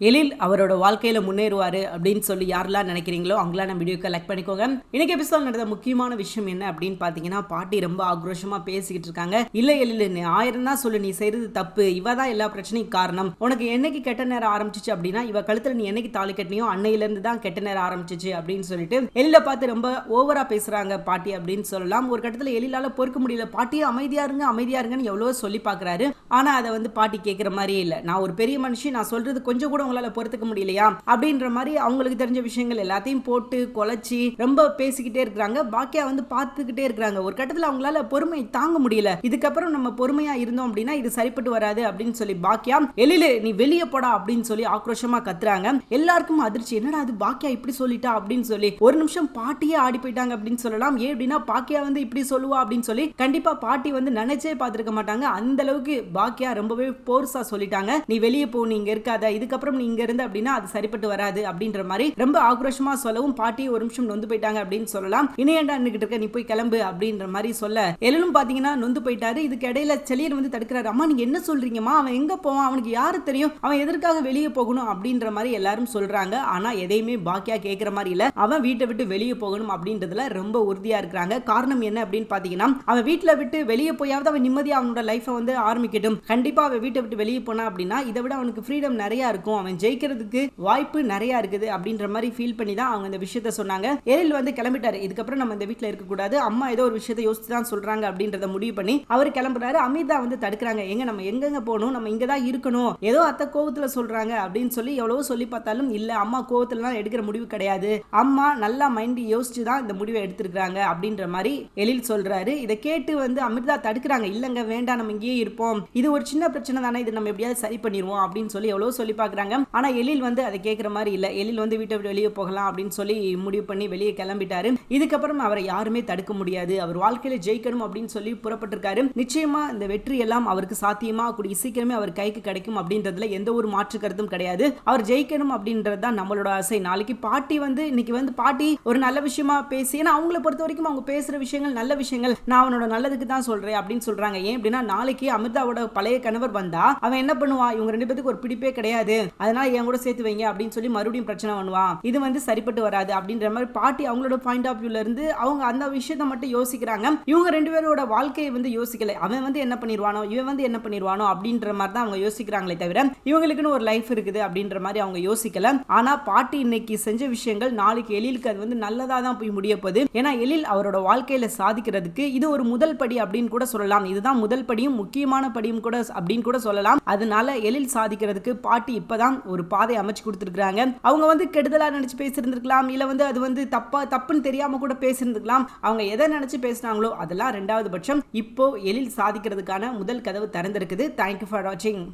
எழில் அவரோட வாழ்க்கையில முன்னேறுவாரு அப்படின்னு சொல்லி யாரெல்லாம் நினைக்கிறீங்களோ அவங்களாம் நம்ம வீடியோக்கு லைக் பண்ணிக்கோங்க. இன்னைக்கு எபிசோட் நடந்த முக்கியமான விஷயம் என்ன அப்படின்னு பாத்தீங்கன்னா பாட்டி ரொம்ப ஆக்ரோஷமா பேசிக்கிட்டு இருக்காங்க. இல்லை எழில் நீ ஆயிரம் தான் சொல்லு நீ செய்கிறது தப்பு. இவ தான் எல்லா பிரச்சனையும் காரணம். உனக்கு என்னைக்கு கெட்ட நேரம் ஆரம்பிச்சிச்சு அப்படின்னா இவ கழுத்துல நீ என்னைக்கு தாலி கட்டினியோ அன்னையில இருந்து தான் கெட்ட நேரம் ஆரம்பிச்சிச்சு அப்படின்னு சொல்லிட்டு எழில பார்த்து ரொம்ப ஓவரா பேசுறாங்க பாட்டி அப்படின்னு சொல்லலாம். ஒரு கட்டத்துல எழிலால் பொறுக்க முடியல. பாட்டியே அமைதியா இருங்க அமைதியாக இருங்கன்னு எவ்வளவோ சொல்லி பார்க்குறாரு. ஆனா அதை வந்து பாட்டி கேட்குற மாதிரியே இல்லை. நான் ஒரு பெரிய மனுஷன் நான் சொல்றது கொஞ்சம் கூட உங்களால பொறுத்துக்க முடியலையா? அப்படின்ற மாதிரி அவங்களுக்கு தெரிஞ்ச விஷயங்கள் எல்லாத்தையும் போட்டு குலைச்சி ரொம்ப பேசிக்கிட்டே இருக்கிறாங்க. பாக்கியா வந்து பார்த்துக்கிட்டே இருக்கிறாங்க. ஒரு கட்டத்தில் அவங்களால பொறுமை தாங்க முடியல. இதுக்கப்புறம் நம்ம பொறுமையா இருந்தோம் அப்படின்னா இது சரிப்பட்டு வராது அப்படின்னு சொல்லி பாக்கியா எழிலு நீ வெளியே போடா அப்படின்னு சொல்லி ஆக்ரோஷமா கத்துறாங்க. எல்லாருக்கும் அதிர்ச்சி. என்னடா அது பாக்கியா இப்படி சொல்லிட்டா? அப்படின்னு சொல்லி ஒரு நிமிஷம் பாட்டியே ஆடி போயிட்டாங்க அப்படின்னு சொல்லலாம். ஏன் அப்படின்னா பாக்கியா வந்து இப்படி சொல்லுவா அப்படின்னு சொல்லி கண்டிப்பா பாட்டி வந்து நினைச்சே பார்த்திருக்க மாட்டாங்க. அந்த அளவுக்கு பாக்கியா ரொம்பவே போர்ஸா சொல்லிட்டாங்க. நீ வெளியே போ நீங்க இருக்காத. இதுக்கப்புறம் நீ இங்க இருந்த அப்படின்னா அது சரிப்பட்டு வராது அப்படின்ற மாதிரி ரொம்ப ஆக்ரோஷமா சொல்லவும் பாட்டி ஒரு நிமிஷம் நொந்து போயிட்டாங்க அப்படின்னு சொல்லலாம். இணையண்டா நின்னுகிட்டு இருக்க? நீ போய் கிளம்பு அப்படின்ற மாதிரி சொல்ல. எழிலும் பாத்தீங்கன்னா நொந்து போயிட்டாரு. இதுக்கு இடையில செலியன் வந்து தடுக்கிறாரு. அம்மா நீங்க என்ன சொல்றீங்கம்மா? அவன் எங்க போவான்? அவனுக்கு யாரு தெரியும்? அவன் எதற்காக வெளியே போகணும்? அப்படின்ற மாதிரி எல்லாரும் சொல்றாங்க. ஆனா எதையுமே பாக்கியா கேட்கிற மாதிரி இல்ல. அவன் வீட்டை விட்டு வெளியே போகணும் அப்படின்றதுல ரொம்ப உறுதியா இருக்கிறாங்க. காரணம் என்ன அப்படின்னு பாத்தீங்கன்னா அவன் வீட்டுல விட்டு வெளியே போயாவது அவன் நிம்மதியா அவனோட லைஃப்பை வந்து ஆரம்பிக்கட்டும். கண்டிப்பா அவன் வீட்டை விட்டு வெளியே போனா அப்படின்னா இதை விட அவனுக்கு ஃப்ரீடம் நிறைய இருக்கும். அவன் ஜெயிக்கிறதுக்கு வாய்ப்பு நிறைய இருக்குது அப்படின்ற மாதிரி ஃபீல் பண்ணி தான் அவங்க இந்த விஷயத்த சொன்னாங்க. எழில் வந்து கிளம்பிட்டாரு. இதுக்கப்புறம் நம்ம இந்த வீட்டில் இருக்கக்கூடாது. அம்மா ஏதோ ஒரு விஷயத்த யோசிச்சு தான் சொல்றாங்க அப்படின்றத முடிவு பண்ணி அவர் கிளம்புறாரு. அமிர்தா வந்து தடுக்கிறாங்க. எங்க நம்ம எங்கெங்க போகணும்? நம்ம இங்கே தான் இருக்கணும். ஏதோ அத்தை கோவத்தில் சொல்றாங்க அப்படின்னு சொல்லி எவ்வளவோ சொல்லி பார்த்தாலும் இல்லை அம்மா கோவத்துலலாம் எடுக்கிற முடிவு கிடையாது. அம்மா நல்லா மைண்ட் யோசிச்சு தான் இந்த முடிவை எடுத்திருக்கிறாங்க அப்படின்ற மாதிரி எழில் சொல்றாரு. இதை கேட்டு வந்து அமிர்தா தடுக்கிறாங்க. இல்லைங்க வேண்டாம் நம்ம இங்கேயே இருப்போம். இது ஒரு சின்ன பிரச்சனை தானே. இது நம்ம எப்படியாவது சரி பண்ணிடுவோம் அப்படின்னு சொல்லி எவ்வளோ சொல்லி பாக்குறாங்க ஆனால் எழில் வந்து அதை கேட்குற மாதிரி இல்லை. எழில் வந்து வீட்டை விட்டு வெளியே போகலாம் அப்படின்னு சொல்லி முடிவு பண்ணி வெளியே கிளம்பிட்டாரு. இதுக்கப்புறம் அவரை யாருமே தடுக்க முடியாது. அவர் வாழ்க்கையில ஜெயிக்கணும் அப்படின்னு சொல்லி புறப்பட்டிருக்காரு. நிச்சயமா இந்த வெற்றி எல்லாம் அவருக்கு சாத்தியமா? கூடிய சீக்கிரமே அவர் கைக்கு கிடைக்கும் அப்படின்றதுல எந்த ஒரு மாற்று கருத்தும் கிடையாது. அவர் ஜெயிக்கணும் அப்படின்றது தான் நம்மளோட ஆசை. நாளைக்கு பாட்டி வந்து இன்னைக்கு வந்து பாட்டி ஒரு நல்ல விஷயமா பேசி ஏன்னா அவங்கள பொறுத்த வரைக்கும் அவங்க பேசுற விஷயங்கள் நல்ல விஷயங்கள். நான் அவனோட நல்லதுக்கு தான் சொல்றேன் அப்படின்னு சொல்றாங்க. ஏன் அப்படின்னா நாளைக்கு அமிர்தாவோட பழைய கணவர் வந்தா அவன் என்ன பண்ணுவா? இவங்க ரெண்டு பேத்துக்கு ஒரு பிடிப்பே கிடையாது. அதனால என் கூட சேர்த்து வைங்க அப்படின்னு சொல்லி மறுபடியும் பிரச்சனை பண்ணுவான். இது வந்து சரிப்பட்டு வராது அப்படின்ற மாதிரி பாட்டி அவங்களோட பாயிண்ட் ஆஃப் வியூல இருந்து அவங்க அந்த விஷயத்தை மட்டும் யோசிக்கிறாங்க. இவங்க ரெண்டு பேரோட வாழ்க்கையை வந்து யோசிக்கல. அவன் வந்து என்ன பண்ணிடுவானோ இவன் வந்து என்ன பண்ணிடுவானோ அப்படின்ற மாதிரி தான் அவங்க யோசிக்கிறாங்களே தவிர இவங்களுக்குன்னு ஒரு லைஃப் இருக்குது அப்படின்ற மாதிரி அவங்க யோசிக்கல. ஆனா பாட்டி இன்னைக்கு செஞ்ச விஷயங்கள் நாளைக்கு எழிலுக்கு அது வந்து நல்லதா தான் போய் முடிய போகுது. ஏன்னா எழில் அவரோட வாழ்க்கையில சாதிக்கிறதுக்கு இது ஒரு முதல் படி அப்படின்னு கூட சொல்லலாம். இதுதான் முதல் படியும் முக்கியமான படியும் கூட அப்படின்னு கூட சொல்லலாம். அதனால எழில் சாதிக்கிறதுக்கு பாட்டி இப்பதான் ஒரு பாதை அமைச்சு கொடுத்துருக்காங்க அவங்க வந்து கெடுதலா நினைச்சு பேசியிருந்துருக்கலாம் இல்ல வந்து அது வந்து தப்பா தப்புன்னு தெரியாம கூட பேசியிருந்துக்கலாம் அவங்க எதை நினைச்சு பேசினாங்களோ அதெல்லாம் ரெண்டாவது பட்சம் இப்போ எழில் சாதிக்கிறதுக்கான முதல் கதவு திறந்திருக்குது. தேங்க்யூ ஃபார் வாட்சிங்